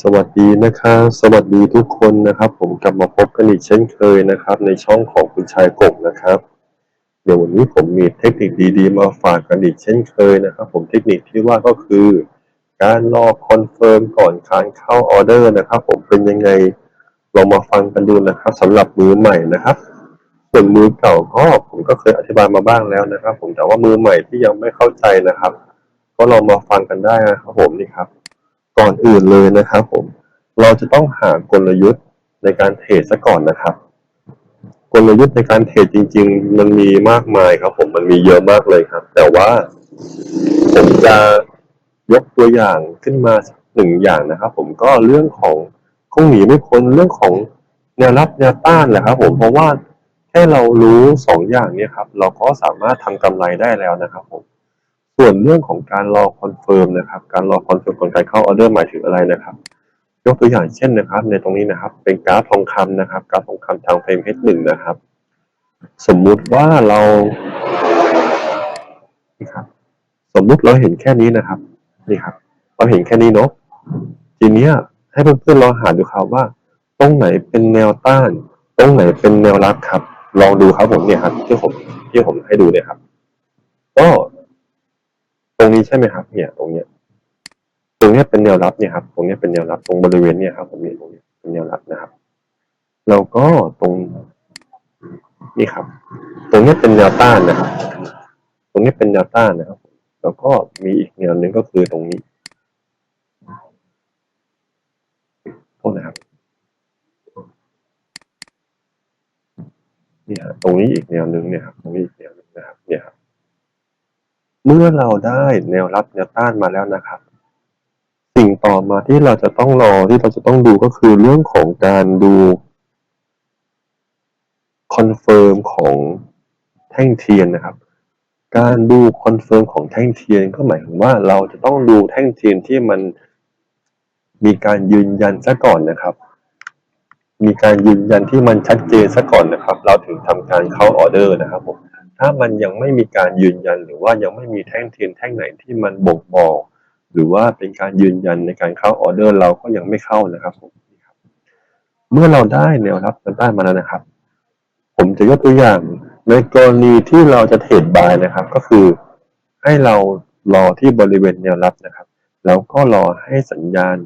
สวัสดีนะครับสวัสดีทุกคนนะครับ ผมกลับมาพบกันอีกเช่นเคยนะครับ ในช่องของคุณชายกบนะครับ เดี๋ยววันนี้ผมมีเทคนิคดีๆ มาฝากกันอีกเช่นเคยนะครับ ผมเทคนิคที่ว่าก็คือ การรอคอนเฟิร์มก่อนการเข้าออเดอร์นะครับ ผมเป็นยังไงลองมาฟังกันดูนะครับสำหรับมือใหม่นะครับ ส่วนมือเก่าก็ผมก็เคยอธิบายมาบ้างแล้วนะครับ ผมแต่ว่ามือใหม่ที่ยังไม่เข้าใจนะครับ ก็ลองมาฟังกันได้นะครับ ผมนี่ครับ ก่อนอื่นเลยนะครับ ผม เราจะต้องหากลยุทธ์ในการเทรดซะก่อนนะครับ กลยุทธ์ในการเทรดจริง ๆ มันมีมากมายครับ ผมมันมีเยอะมากเลยครับ แต่ว่าผมจะยกตัวอย่างขึ้นมาหนึ่งอย่างนะครับ ผมก็เรื่องของคงหนีไม่พ้นเรื่องของแนวรับแนวต้านแหละครับ ผมเพราะว่าแค่เรารู้สองอย่างนี้ครับ เราก็สามารถทำกำไรได้แล้วนะครับ ผม ส่วนเรื่องของการรอคอนเฟิร์มนะครับ การรอคอนเฟิร์มก่อนการเข้าออเดอร์หมายถึงอะไรนะครับ ยกตัวอย่างเช่นนะครับ ในตรงนี้นะครับ เป็นกราฟทองคำนะครับ กราฟทองคำทางเฟรม H1 นะครับ สมมุติว่าเรานี่ครับ สมมุติเราเห็นแค่นี้นะครับ นี่ครับ เราเห็นแค่นี้เนาะ ทีเนี้ยให้เพื่อนๆลองหาดูครับว่า ตรงไหนเป็นแนวต้าน ตรงไหนเป็นแนวรับครับ ลองดูครับผมเนี่ยครับที่ผมที่ผมให้ดูเนี่ยครับ ก็ ตรงนี้ใช่ไหมครับ เนี่ยตรงเนี้ย ตรงเนี้ยเป็นแนวรับเนี่ยครับ ตรงเนี้ยเป็นแนวรับตรงบริเวณเนี่ยครับผมนี่ตรงนี้เป็นแนวรับนะครับ แล้วก็ตรงนี่ครับ ตรงเนี้ยเป็นแนวต้านนะครับ ตรงนี้เป็นแนวต้านนะครับ แล้วก็มีอีกแนวหนึ่งก็คือตรงนี้โทษนะครับนี่ฮะตรงนี้อีกแนวหนึ่งเนี่ยครับตรงนี้อีกแนวหนึ่งนะครับ เนี่ยครับ เมื่อเราได้แนวรับแนวต้านมาแล้วนะครับ สิ่งต่อมาที่เราจะต้องรอที่เราจะต้องดูก็คือเรื่องของการดูคอนเฟิร์มของแท่งเทียนนะครับ การดูคอนเฟิร์มของแท่งเทียนก็หมายถึงว่าเราจะต้องดูแท่งเทียนที่มันมีการยืนยันซะก่อนนะครับ มีการยืนยันที่มันชัดเจนซะก่อนนะครับ เราถึงทำการเข้าออเดอร์นะครับผม ถ้ามันยังไม่มีการยืนยัน หรือว่ายังไม่มีแท่งเทียนแท่งไหนที่มันบ่งบอก หรือว่าเป็นการยืนยันในการเข้าออเดอร์เราก็ยังไม่เข้านะครับผมเมื่อเราได้แนวรับแนวต้านมาแล้วนะครับ ผมจะยกตัวอย่างในกรณีที่เราจะเทรดบายนะครับ ก็คือให้เรารอที่บริเวณแนวรับนะครับ แล้วก็รอให้สัญญาณ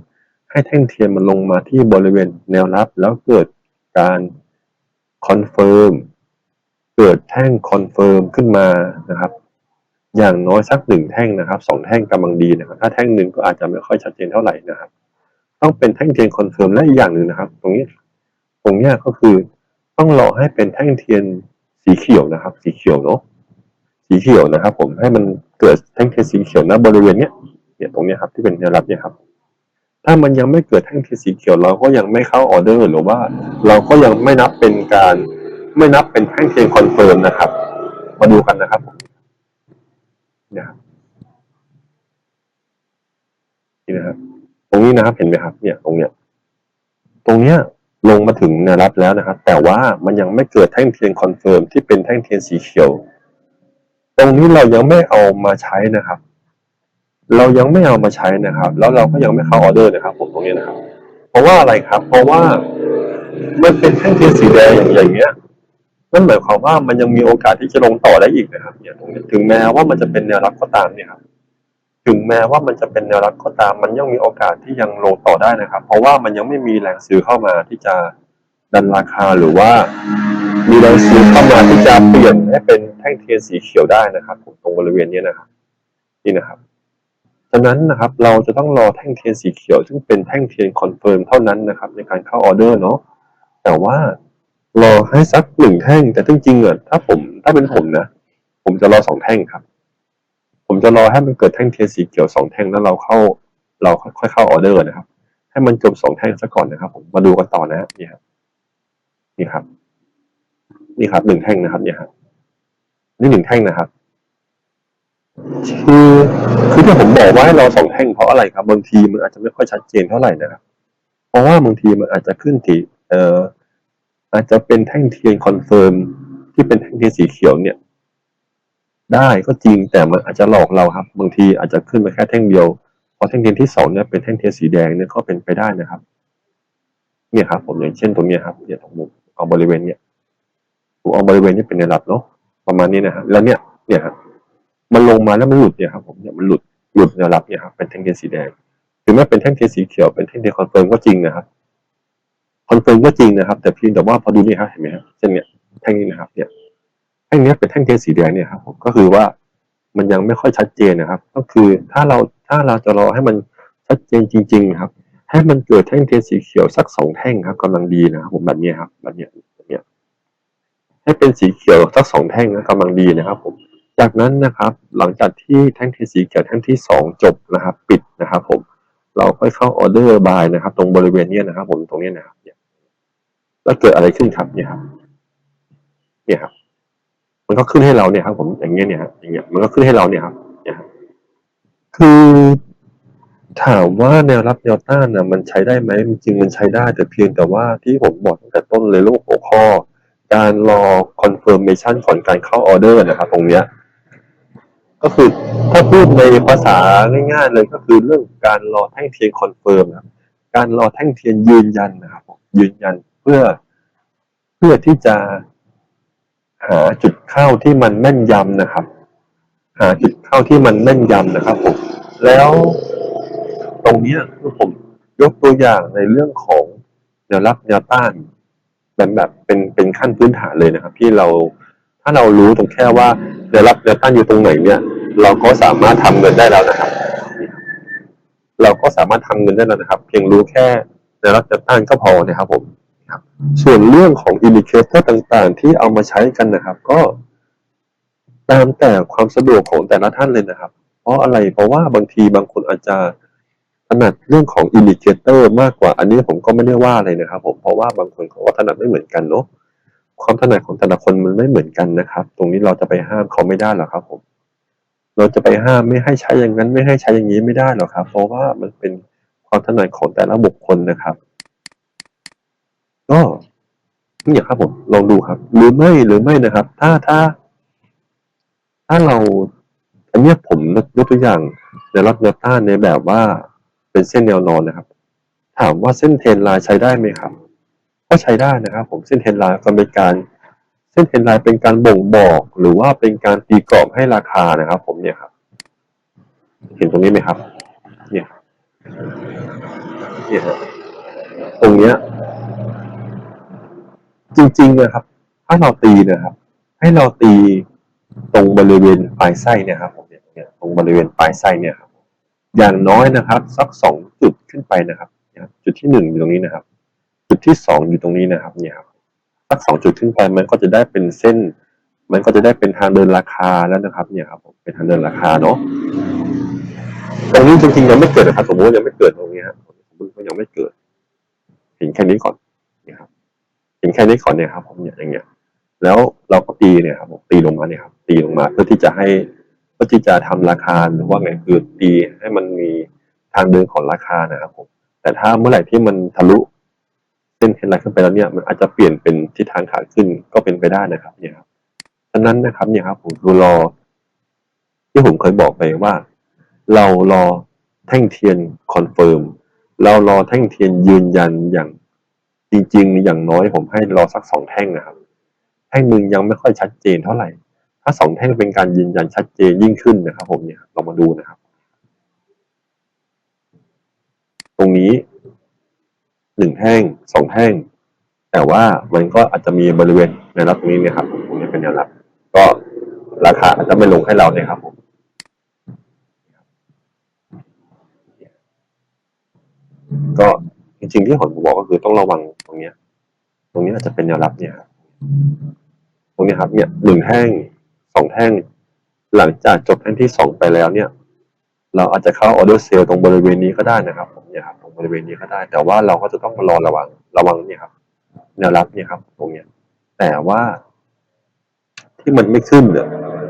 ให้แท่งเทียนมันลงมาที่บริเวณแนวรับ แล้วเกิดการคอนเฟิร์ม เกิดแท่งคอนเฟิร์มขึ้นมานะครับ อย่างน้อยสักหนึ่งแท่งนะครับสองแท่งกำลังดีนะครับ ถ้าแท่งหนึ่งก็อาจจะไม่ค่อยชัดเจนเท่าไหร่นะครับ ต้องเป็นแท่งเทียนคอนเฟิร์มและอีกอย่างหนึ่งนะครับ ตรงนี้ตรงนี้ก็คือต้องรอให้เป็นแท่งเทียนสีเขียวนะครับ สีเขียวเนาะสีเขียวนะครับ ผมให้มันเกิดแท่งเทียนสีเขียวณบริเวณเนี้ยเนี่ยตรงนี้ครับที่เป็นแนวรับเนี่ยครับถ้ามันยังไม่เกิดแท่งเทียนสีเขียวเราก็ยังไม่เข้าออเดอร์หรือว่า เราก็ยังไม่นับเป็นการ ไม่นับเป็นแท่งเทียนคอนเฟิร์มนะครับ มาดูกันนะครับเนี่ยครับนี่นะครับ ตรงนี้นะครับเห็นไหมครับ เนี่ย ตรงเนี้ย ตรงเนี้ยลงมาถึงแนวรับแล้วนะครับ แต่ว่ามันยังไม่เกิดแท่งเทียนคอนเฟิร์มที่เป็นแท่งเทียนสีเขียว ตรงนี้เรายังไม่เอามาใช้นะครับ เรายังไม่เอามาใช้นะครับ แล้วเราก็ยังไม่เข้าออเดอร์นะครับผมตรงนี้นะครับ เพราะว่าอะไรครับ เพราะว่ามันเป็นแท่งเทียนสีแดงอย่างอย่างเงี้ย นั่นหมายความว่ามันยังมีโอกาสที่จะลงต่อได้อีกนะครับ เนี่ยตรงนี้ถึงแม้ว่ามันจะเป็นแนวรับก็ตามเนี่ยครับถึงแม้ว่ามันจะเป็นแนวรับก็ตาม มันยังมีโอกาสที่ยังลงต่อได้นะครับ เพราะว่ามันยังไม่มีแรงซื้อเข้ามาที่จะดันราคาหรือว่า มีแรงซื้อเข้ามาที่จะเปลี่ยนให้เป็นแท่งเทียนสีเขียวได้นะครับตรงบริเวณนี้นะครับ นี่นะครับฉะนั้นนะครับเราจะต้องรอแท่งเทียนสีเขียว ซึ่งเป็นแท่งเทียนคอนเฟิร์มเท่านั้นนะครับ ในการเข้าออเดอร์เนาะแต่ว่า รอให้สักหนึ่งแท่ง แต่จริงๆอะถ้าผม ถ้าเป็นผมนะ ผมจะรอสองแท่งครับ ผมจะรอให้มันเกิดแท่งเทียนสีเขียวสองแท่งแล้วเราเข้า เราค่อยๆเข้าออเดอร์นะครับ ให้มันจบสองแท่งซะก่อนนะครับ ผมมาดูกันต่อนะนี่ครับนี่ครับ นี่ครับหนึ่งแท่งนะครับเนี่ยครับนี่หนึ่งแท่งนะครับคือคือที่ผมบอกว่าให้ราสองแท่งเพราะอะไรครับ บางทีมันอาจจะไม่ค่อยชัดเจนเท่าไหร่นะครับ เพราะว่าบางทีมันอาจจะขึ้นที่เอ่อ อาจจะเป็นแท่งเทียนคอนเฟิร์มที่เป็นแท่งเทียนสีเขียวเนี่ย ได้ก็จริงแต่มันอาจจะหลอกเราครับ บางทีอาจจะขึ้นมาแค่แท่งเดียวพราะแท่งเทียนที่สองเนี่ยเป็นแท่งเทียนสีแดงเนี่ยก็เป็นไปได้นะครับ เนี่ยครับ ผมอย่างเช่นตรงนี้ครับเนี่ยตรงมุมเอาบริเวณเนี่ยผมเอาบริเวณนี้เป็นแนวรับเนาะประมาณนี้นะฮะแล้วเนี่ยเนี่ยครับมันลงมาแล้วมันหลุดเนี่ยครับ ผมเนี่ยมันหลุดหลุดแนวรับเนี่ยครับเป็นแท่งเทียนสีแดง ถึงแม้เป็นแท่งเทียนสีเขียวเป็นแท่งเทียนคอนเฟิร์มก็จริงนะครับ อนเฟิร์มก็จริงนะครับ แต่เพียงแต่ว่าพอดูนี่ครับเห็นไหมครับเช่นเนี่ยแท่งนี้นะครับ เนี่ยแท่งเนี้ยเป็นแท่งเทียนสีแดงเนี่ยครับผมก็คือว่ามันยังไม่ค่อยชัดเจนนะครับ ก็คือถ้าเราถ้าเราจะรอให้มันชัดเจนจริง ๆ ครับ ให้มันเกิดแท่งเทียนสีเขียวสักสองแท่งครับกำลังดีนะครับผมแบบนี้ครับแบบเนี้ยแบบเนี้ยให้เป็นสีเขียวสักสองแท่งนะกำลังดีนะครับ ผม จากนั้นนะครับ หลังจากที่แท่งเทียนสีเขียวแท่งที่สองจบนะครับ ปิดนะครับ ผมเราค่อยเข้าออเดอร์บายนะครับ ตรงบริเวณเนี้ยนะครับ ผมตรงเนี้ยนะครับ แล้วเกิดอะไรขึ้นครับเนี่ยครับ เนี่ยครับ มันก็ขึ้นให้เราเนี่ยครับ ผมอย่างเงี้ยเนี่ยครับอย่างเงี้ยมันก็ขึ้นให้เราเนี่ยครับ เนี่ยครับคือถามว่าแนวรับแนวต้านนะมันใช้ได้ไหมจริงมันใช้ได้แต่เพียงแต่ว่าที่ผมบอกตั้งแต่ต้นเลยโลกหัวข้อ การรอ confirmation ก่อนการเข้าออเดอร์นะครับ ตรงเนี้ย ก็คือถ้าพูดในภาษาง่ายๆเลยก็คือเรื่องการรอแท่งเทียนคอนเฟิร์มนะครับการรอแท่งเทียนยืนยันนะครับยืนยัน เพื่อเพื่อที่จะหาจุดเข้าที่มันแม่นยำนะครับ หาจุดเข้าที่มันแม่นยำนะครับผมแล้วตรงนี้คือผมยกตัวอย่างในเรื่องของแนวรับแนวต้านแบบแบบเป็นเป็นขั้นพื้นฐานเลยนะครับ ที่เราถ้าเรารู้ตรงแค่ว่าแนวรับแนวต้านอยู่ตรงไหนเนี่ย เราก็สามารถทำเงินได้แล้วนะครับ เราก็สามารถทำเงินได้แล้วนะครับ เพียงรู้แค่แนวรับแนวต้านก็พอนะครับผม ครับ ส่วนเรื่องของอินดิเคเตอร์ต่างๆ ที่เอามาใช้กันนะครับ ก็ตามแต่ความสะดวกของแต่ละท่านเลยนะครับ เพราะอะไรเพราะว่าบางทีบางคนอาจจะถนัดเรื่องของอินดิเคเตอร์มากกว่าอันนี้ผมก็ไม่ได้ว่าอะไรนะครับ ผมเพราะว่าบางคนเขาก็ถนัดไม่เหมือนกันเนาะความถนัดของแต่ละคนมันไม่เหมือนกันนะครับ ตรงนี้เราจะไปห้ามเขาไม่ได้หรอกครับผม เราจะไปห้ามไม่ให้ใช้อย่างนั้น ไม่ให้ใช้อย่างนี้ไม่ได้หรอกครับ เพราะว่ามันเป็นความถนัดของแต่ละบุคคลนะครับ ก็นี่ครับผมลองดูครับ หรือไม่หรือไม่นะครับ ถ้าถ้า ถ้าเรา อันเนี้ยผมยกตัวอย่างในรับแนวต้านในแบบว่าเป็นเส้นแนวนอนนะครับ ถามว่าเส้นเทรนไลน์ใช้ได้ไหมครับ ก็ใช้ได้นะครับ ผมเส้นเทรนไลน์ก็เป็นการเส้นเทรนไลน์เป็นการบ่งบอกหรือว่าเป็นการตีกรอบให้ราคานะครับ ผมเนี่ยครับ เห็นตรงนี้ไหมครับ เนี่ยเนี่ยตรงเนี้ย จริงๆนะครับ ถ้าเราตีนะครับ ให้เราตีตรงบริเวณปลายไส้เนี่ยครับผมเนี่ยตรงบริเวณปลายไส้เนี่ยครับ อย่างน้อยนะครับ สักสองจุดขึ้นไปนะครับ จุดที่หนึ่งอยู่ตรงนี้นะครับ จุดที่สองอยู่ตรงนี้นะครับ เนี่ยครับสักสองจุดขึ้นไปมันก็จะได้เป็นเส้น มันก็จะได้เป็นทางเดินราคาแล้วนะครับ เนี่ยครับผมเป็นทางเดินราคาเนาะตรงนี้จริงๆยังไม่เกิดนะครับสมมติยังไม่เกิดตรงนี้ครับสมมติว่ายังไม่เกิด เห็นแค่นี้ก่อนเนี่ยครับ เห็น แค่นี้ก่อนเนี่ยครับผมเนี่ยอย่างเงี้ย แล้วเราก็ตีเนี่ยครับผมตีลงมาเนี่ยครับตีลงมาเพื่อที่จะให้เพื่อที่จะทำราคาหรือว่าไงคือตีให้มันมีทางเดินของราคานะครับผม แต่ถ้าเมื่อไหร่ที่มันทะลุเส้นเทรนไลน์ขึ้นไปแล้วเนี่ย มันอาจจะเปลี่ยนเป็นทิศทางขาขึ้นก็เป็นไปได้นะครับเนี่ยครับฉะนั้นนะครับเนี่ยครับผมรอ ที่ผมเคยบอกไปว่า เรารอแท่งเทียนคอนเฟิร์มเรารอแท่งเทียนยืนยันอย่าง จริงๆ อย่างน้อยผมให้รอสักสองแท่งนะครับ แท่งหนึ่งยังไม่ค่อยชัดเจนเท่าไหร่ ถ้าสองแท่งเป็นการยืนยันชัดเจนยิ่งขึ้นนะครับ ผมเนี่ยเรามาดูนะครับ ตรงนี้หนึ่งแท่งสองแท่ง แต่ว่ามันก็อาจจะมีบริเวณแนวรับตรงนี้เนะครับตรงนี้เป็นแนวรับ ก็ราคาอาจจะไม่ลงให้เราเนี่ยครับผมก็จริงๆที่ผมบอกก็คือต้องระวัง รงเนี้ย ตรงนี้อาจจะเป็นแนวรับเนี่ยครับตรงนี้ครับ เนี่ยหนึ่งแท่งสองแท่ง หลังจากจบแท่งที่สองไปแล้วเนี่ย เราอาจจะเข้าออเดอร์เซลตรงบริเวณนี้ก็ได้นะครับผมเนี่ยครับตรงบริเวณนี้ก็ได้ แต่ว่าเราก็จะต้องมารอระวังระวังเนี่ยครับ แนวรับเนี่ยครับ ตรงเนี้ย แต่ว่า ที่มันไม่ขึ้นเนี่ย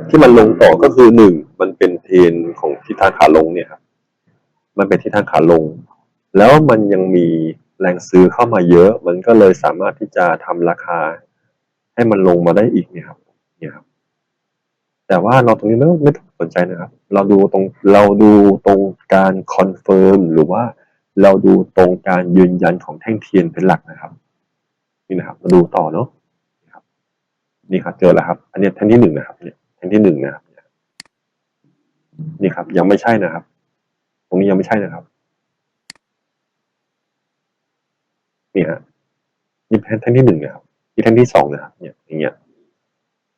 ที่มันลงต่อก็คือหนึ่งมันเป็นเทรนของทิศทางขาลงเนี่ยครับมันเป็นทิศทางขาลง แล้วมันยังมี แรงซื้อเข้ามาเยอะ มันก็เลยสามารถที่จะทำราคา ให้มันลงมาได้อีกเนี่ยครับ เนี่ยครับ แต่ว่าเราตรงนี้ไม่ไม่ต้องสนใจนะครับ เราดูตรงเราดูตรงการคอนเฟิร์มหรือว่าเราดูตรงการยืนยันของแท่งเทียนเป็นหลักนะครับ นี่นะครับ มาดูต่อเนาะครับนี่ครับ เจอแล้วครับ อันนี้แท่งที่หนึ่งนะครับ เนี่ยแท่งที่หนึ่งนะครับนี่ครับ ยังไม่ใช่นะครับ ตรงนี้ยังไม่ใช่นะครับ นี่ฮะนี่แท่งที่หนึ่งนะครับนี่แท่งที่สองนะครับเนี่ยอย่างเงี้ย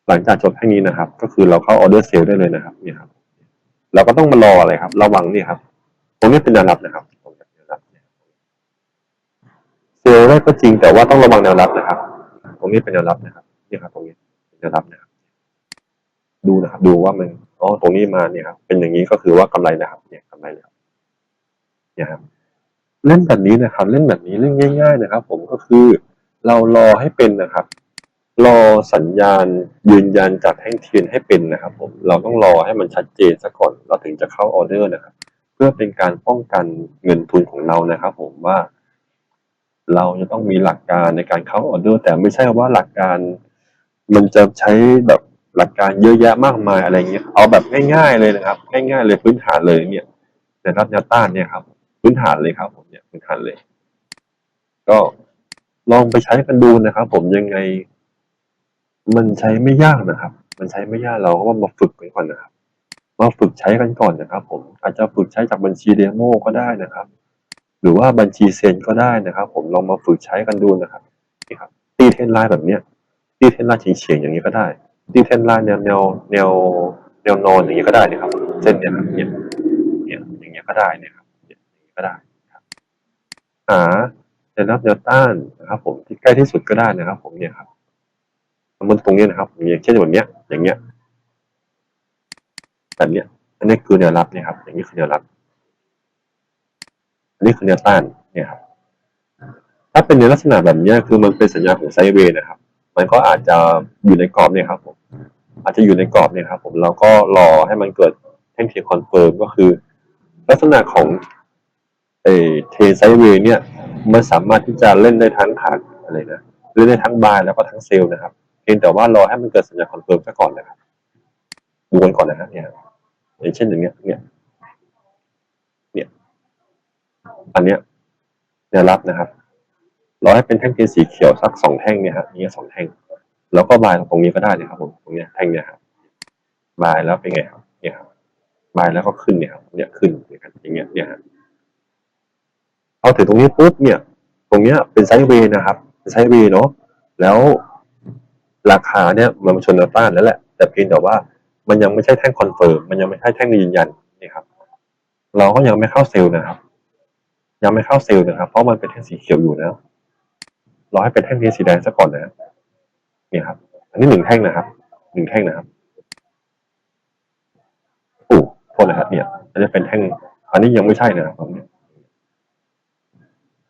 หลังจากจบแท่งนี้นะครับ ก็คือเราเข้าออเดอร์เซลได้เลยนะครับเนี่ยครับเราก็ต้องมารออะไรครับ ระวังนี่ครับ ตรงนี้เป็นแนวรับนะครับตรงนี้แนวรับเซลล์ได้ก็จริงแต่ว่าต้องระวังแนวรับนะครับ ตรงนี้เป็นแนวรับนะครับนี่ครับ ตรงนี้เป็นแนวรับนะครับ ดูนะครับ ดูว่ามันอ๋อตรงนี้มาเนี่ยครับเป็นอย่างนี้ก็คือว่ากำไรนะครับ เนี่ยกำไรแล้วเนี่ยครับ เล่นแบบนี้นะครับ เล่นแบบนี้เล่นง่าย ๆ นะครับ ผมก็คือเรารอให้เป็นนะครับ รอสัญญาณยืนยันจากแท่งเทียนให้เป็นนะครับ ผมเราต้องรอให้มันชัดเจนซะก่อนเราถึงจะเข้าออเดอร์นะครับ เพื่อเป็นการป้องกันเงินทุนของเรานะครับ ผมว่า เราจะต้องมีหลักการในการเข้าออเดอร์ แต่ไม่ใช่ว่าหลักการมันจะใช้แบบหลักการเยอะแยะมากมายอะไรเงี้ย เอาแบบง่าย ๆเลยนะครับ ง่าย ๆ เลยพื้นฐานเลยเนี่ยนะครับแนวต้านเนี่ยครับ พื้นฐานเลยครับผม เนี่ยพื้นเลย ก็ลองไปใช้กันดูนะครับผมยังไง มันใช้ไม่ยากนะครับ มันใช้ไม่ยากเราก็มาฝึกกันก่อนนะครับ มาฝึกใช้กันก่อนนะครับ ผมอาจจะฝึกใช้จากบัญชีเดโมก็ได้นะครับ หรือว่าบัญชีเซนก็ได้นะครับ ผมลองมาฝึกใช้กันดูนะครับนี่ครับ ตีเทนไลน์แบบเนี้ยตีเทนไลน์เฉียงๆอย่างนี้ก็ได้ตีเทนไลน์แนวแนวแนวแนวนอนอย่างนี้ก็ได้นะครับ เส้นเนี่ยครับเนี่ยเนี่ยอย่างเงี้ยก็ได้นี่ยครับเนี่ยอย่างนี้ก็ได้ หาแนวรับแนวต้านนะครับ ผมที่ใกล้ที่สุดก็ได้นะครับ ผมเนี่ยครับมันตรงนี้นะครับอย่างเช่นแบบเนี้ย อย่างเงี้ยแบบเนี้ย อันนี้คือแนวรับเนี่ยครับ อย่างนี้คือแนวรับ อันนี้คือแนวต้านเนี่ยครับ ถ้าเป็นในลักษณะแบบเนี้ยคือมันเป็นสัญญาของไซเวย์นะครับ มันก็อาจจะอยู่ในกรอบเนี่ยครับ ผม อาจจะอยู่ในกรอบเนี่ยครับ ผมเราก็รอให้มันเกิดแท่งเทียนคอนเฟิร์มก็คือ ลักษณะของ เอเทไซเวย์เนี่ยมันสามารถที่จะเล่นได้ทั้งขาอะไรนะเล่นได้ทั้งบายแล้วก็ทั้งเซลล์นะครับเพียงแต่ว่ารอให้มันเกิดสัญญาณคอนเฟิร์มซะก่อนนะครับดูกันก่อนนะฮะเนี่ยอย่างเช่นอย่างเนี้ยเนี่ยเนี่ยอันเนี้ยแนวรับนะครับรอให้เป็นแท่งเทียนสีเขียวสักสองแท่งเนี่ยฮะนี่สองแท่ง แล้วก็บายตรงนี้ก็ได้เลยครับผมตรงเนี้ยแท่งเนี่ยครับบายแล้วเป็นไงครับเนี่ยครับบายแล้วก็ขึ้นเนี่ยครับเนี่ยขึ้นอย่างเงี้ยเนี่ยฮะ พอถึงตรงนี้ปุ๊บเนี่ย ตรงเนี้ยเป็นไซด์เวย์นะครับ เป็นไซด์เวย์เนาะแล้วราคาเนี่ยมันมาชนแนวต้านแล้วแหละ แต่เพียงแต่ว่ามันยังไม่ใช่แท่งคอนเฟิร์มมันยังไม่ใช่แท่งยืนยันนี่ครับ เราก็ยังไม่เข้าเซลล์นะครับ ยังไม่เข้าเซลล์นะครับ เพราะมันเป็นแท่งสีเขียวอยู่นะรอให้เป็นแท่งเทียนสีแดงซะก่อนนะนี่ครับ อันนี้หนึ่งแท่งนะครับหนึ่งแท่งนะครับโอ้โทษนะครับเนี่ยอันนี้เป็นแท่ง อันนี้ยังไม่ใช่นะครับผมเนี่ย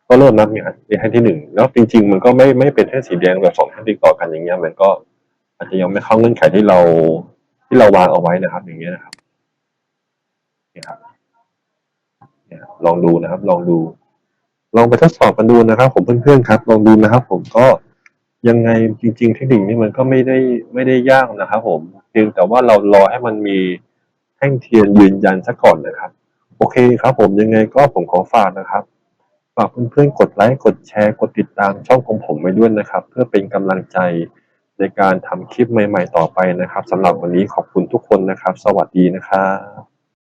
ก็เริ่มนับเนี่ยแท่งที่หนึ่งแล้วจริง ๆ มันก็ไม่ไม่เป็นแท่งสีแดงแบบสองแท่งติดต่อกันอย่างเงี้ยมันก็ อาจจะยังไม่เข้าเงื่อนไขที่เราที่เราวางเอาไว้นะครับ อย่างเงี้ยนะครับนี่ครับเนี่ยลองดูนะครับ ลองดู ลองไปทดสอบกันดูนะครับ ผมเพื่อนๆครับ ลองดูนะครับ ผมก็ยังไงจริง ๆ เทคนิคนี้มันก็ไม่ได้ไม่ได้ยากนะครับ ผมเพียงแต่ว่าเรารอให้มันมีแท่งเทียนยืนยันซะก่อนนะครับ โอเคครับ ผมยังไงก็ผมขอฝากนะครับ ฝากเพื่อนๆ กดไลค์ กดแชร์ กดติดตามช่องของผมไว้ด้วยนะครับ เพื่อเป็นกำลังใจในการทำคลิปใหม่ๆ ต่อไปนะครับสำหรับวันนี้ขอบคุณทุกคนนะครับ สวัสดีนะครับ